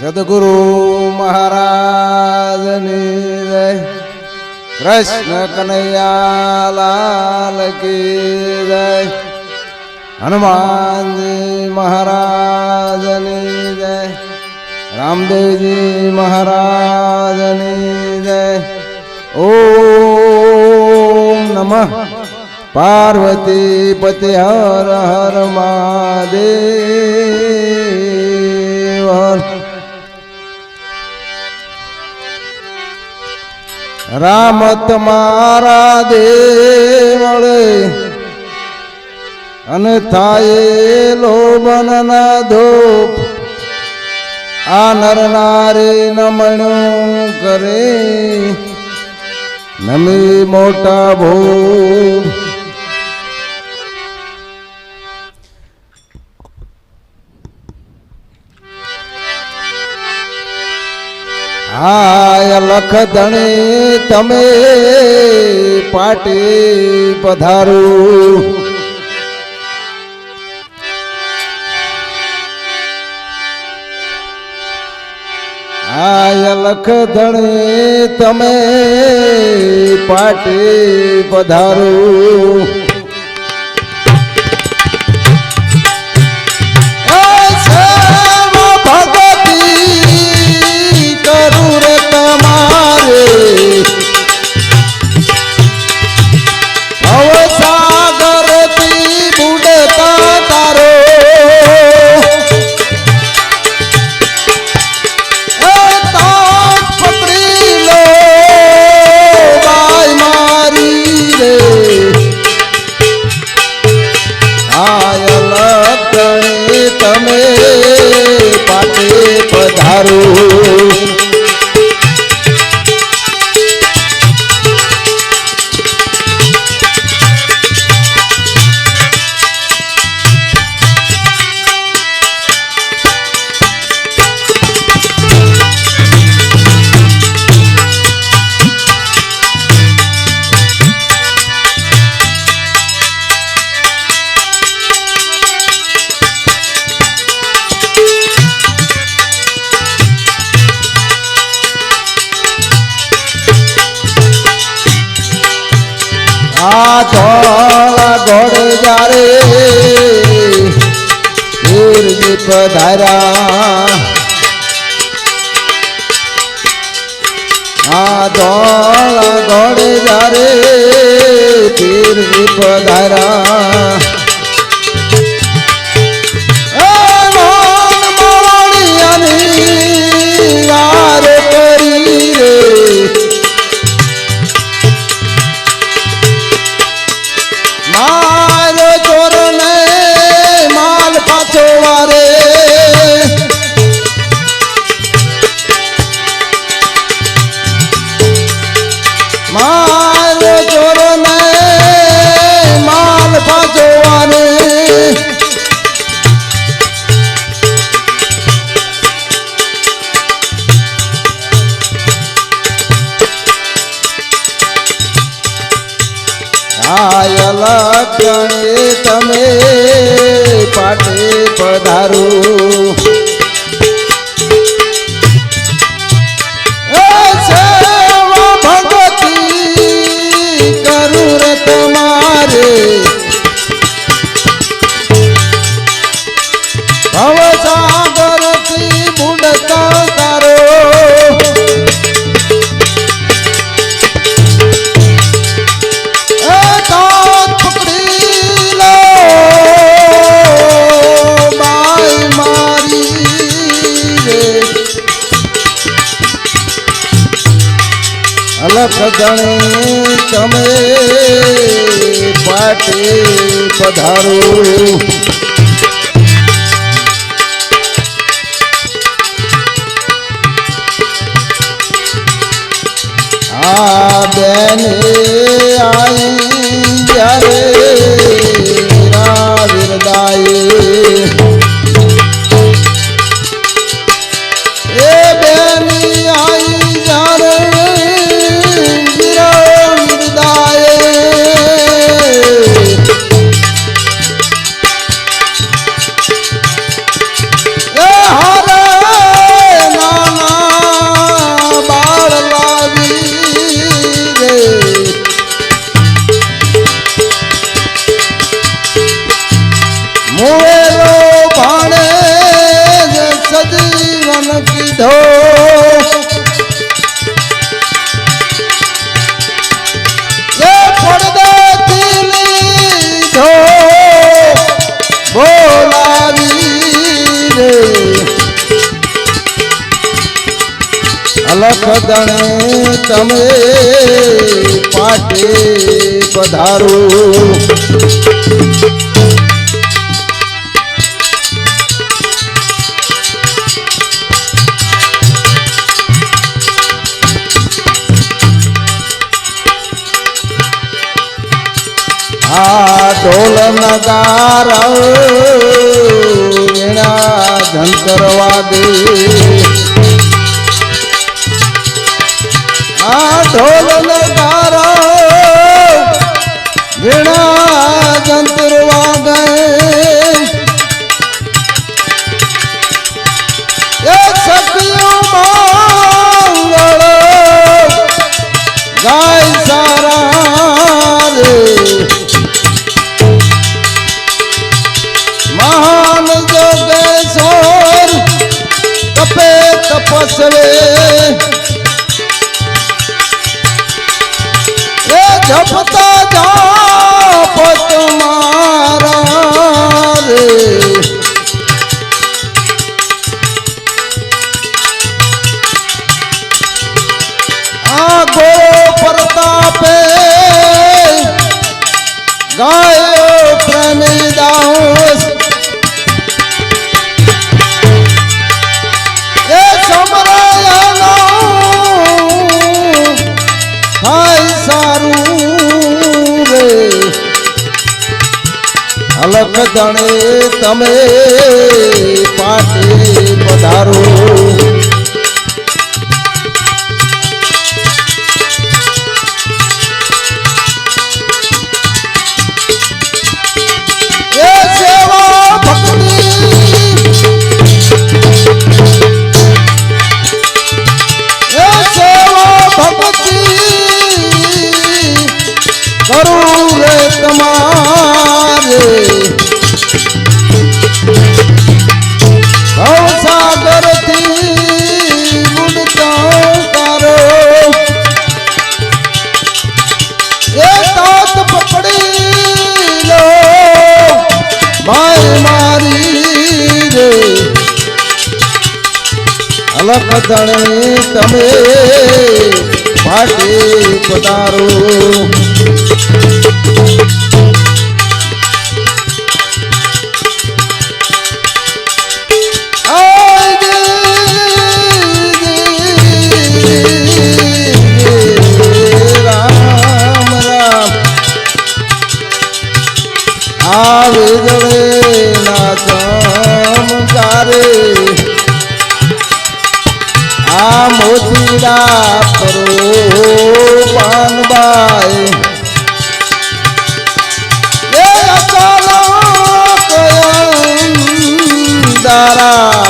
સદગુરુ મહારાજની જય. કૃષ્ણ કનૈયાલાલ કી જય. હનુમાનજી મહારાજની જય. રામદેવજી મહારાજની જય. ઓમ નમઃ. પાર્વતી પતિ હર હર મહાદેવ. રામ તમારા દેવળે. અને થાય લોબન ના ધૂપ. આ નર નારી નમણું કરે. નમી મોટા ભૂ હાય લખ ધણી તમે પાટી પધારું. આય લખ ધણી તમે પાટી પધારું. પધારો આ ગોળ જારે વીરજી પધારા આ ચોળા ગોળ જારે વીરજી પધાર્યા. માલ પાછો વારે આય લક્ષણે તમે પાટે પધારો. ગણે તમે પાટે પધારો. આ બેન આઈ જ્યારે અલખ તમે પાટે પધારો આ ઢોલ નગાર વીણા આ ઢોલ નગાર વીણા ધંતર વાગે. એ સખિયું મંગળ ગાય સારા રે. મહાન જોગેશ્વર તપે તપસ્વે. જપતા જાપ તમારા રે. આ ગો પ્રતાપે ગાયો પ્રેમી થાય અલખ દણે તમે પાટે પધારો. મારી રે. અલખ દણે તમે પાટે પધારો. આ મોતીડા પરો પાનબાઈ એ અકાલા કયમ દારા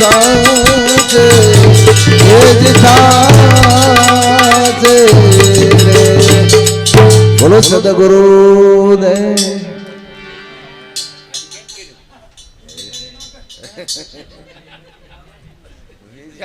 કંચે એ